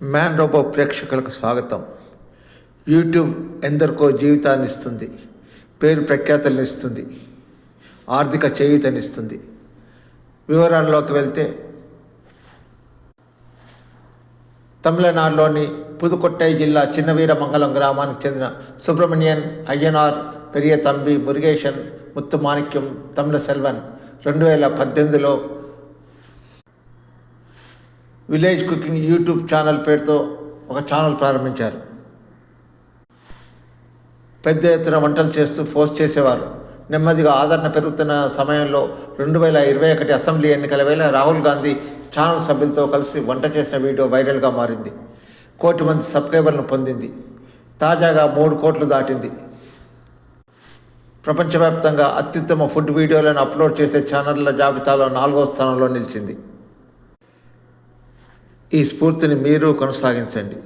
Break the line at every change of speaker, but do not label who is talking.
Man robo ప్రేక్షకులకు స్వాగతం. YouTube ఎందరికో జీవితాన్ని ఇస్తుంది పేరు ప్రఖ్యాతలను ఇస్తుంది ఆర్థిక చేయూతనిస్తుంది వివరాల్లోకి వెళ్తే తమిళనాడులోని పుదుకొట్టై జిల్లా చిన్నవీరమంగళం గ్రామానికి చెందిన సుబ్రహ్మణ్యన్ అయ్యనార్ పెరియ తంబి మురుగేశన్ ముత్తుమాణిక్యం తమిళ సెల్వన్ రెండు వేల పద్దెనిమిదిలో విలేజ్ కుకింగ్ యూట్యూబ్ ఛానల్ పేరుతో ఒక ఛానల్ ప్రారంభించారు. పెద్ద ఎత్తున వంటలు చేస్తూ పోస్ట్ చేసేవారు. నెమ్మదిగా ఆదరణ పెరుగుతున్న సమయంలో రెండు వేల ఇరవై ఒకటి అసెంబ్లీ ఎన్నికల వేళ రాహుల్ గాంధీ ఛానల్ సభ్యులతో కలిసి వంట చేసిన వీడియో వైరల్గా మారింది. కోటి మంది సబ్స్క్రైబర్లను పొందింది. తాజాగా మూడు కోట్లు దాటింది. ప్రపంచవ్యాప్తంగా అత్యుత్తమ ఫుడ్ వీడియోలను అప్లోడ్ చేసే ఛానళ్ళ జాబితాలో నాలుగో స్థానంలో నిలిచింది. ఈ స్ఫూర్తిని మీరు కొనసాగించండి.